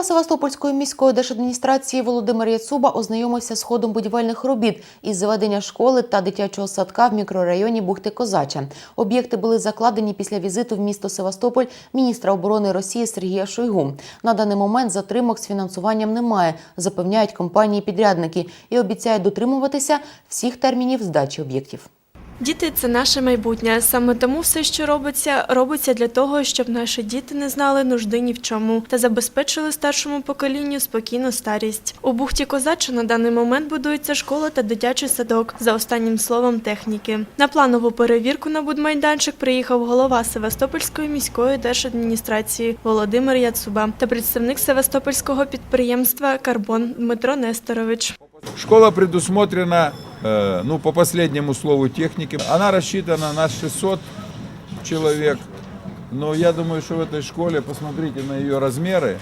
Голова Севастопольської міської держадміністрації Володимир Яцуба ознайомився з ходом будівельних робіт із заведення школи та дитячого садка в мікрорайоні Бухти Козача. Об'єкти були закладені після візиту в місто Севастополь міністра оборони Росії Сергія Шойгу. На даний момент затримок з фінансуванням немає, запевняють компанії-підрядники і обіцяють дотримуватися всіх термінів здачі об'єктів. Діти це наше майбутнє. Саме тому все, що робиться, робиться для того, щоб наші діти не знали нужди ні в чому та забезпечили старшому поколінню спокійну старість. У бухті Козача на даний момент будується школа та дитячий садок за останнім словом техніки. На планову перевірку на будмайданчик приїхав голова Севастопольської міської держадміністрації Володимир Яцуба та представник Севастопольського підприємства Карбон Дмитро Несторович. Школа предусмотрена, ну, по последнему слову техники. Она рассчитана на 600 человек. Но я думаю, что в этой школе, посмотрите на ее размеры,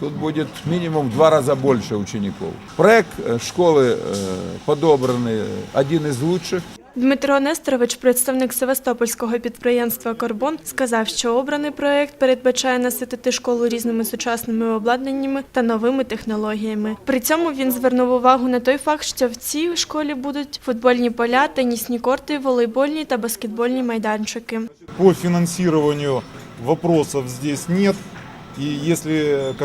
тут будет минимум в два раза больше учеников. Проект э, школы э, подобранный, один из лучших. Дмитро Несторович, представник Севастопольського підприємства Карбон, сказав, що обраний проект передбачає наситити школу різними сучасними обладнаннями та новими технологіями. При цьому він звернув увагу на той факт, що в цій школі будуть футбольні поля, тенісні корти, волейбольні та баскетбольні майданчики. По финансированию вопросов здесь нет. И если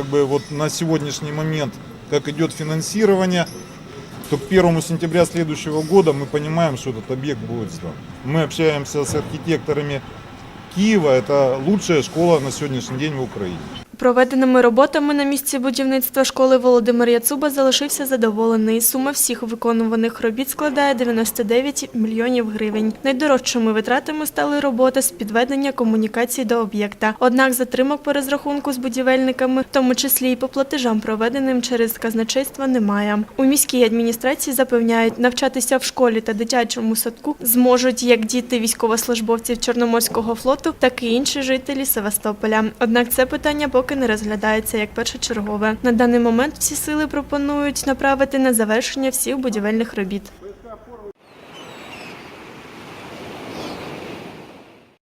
на сегодняшний момент, как идет финансирование, то к 1 сентября следующего года мы понимаем, что этот объект будет сдан. Мы общаемся с архитекторами Киева. Это лучшая школа на сегодняшний день в Украине. Проведеними роботами на місці будівництва школи Володимир Яцуба залишився задоволений. Сума всіх виконуваних робіт складає 99 мільйонів гривень. Найдорожчими витратами стали роботи з підведення комунікацій до об'єкта. Однак затримок по розрахунку з будівельниками, в тому числі і по платежам, проведеним через казначейство, немає. У міській адміністрації запевняють, навчатися в школі та дитячому садку зможуть як діти військовослужбовців Чорноморського флоту, так і інші жителі Севастополя. Однак це питання поки не розглядається як першочергове. На даний момент всі сили пропонують направити на завершення всіх будівельних робіт.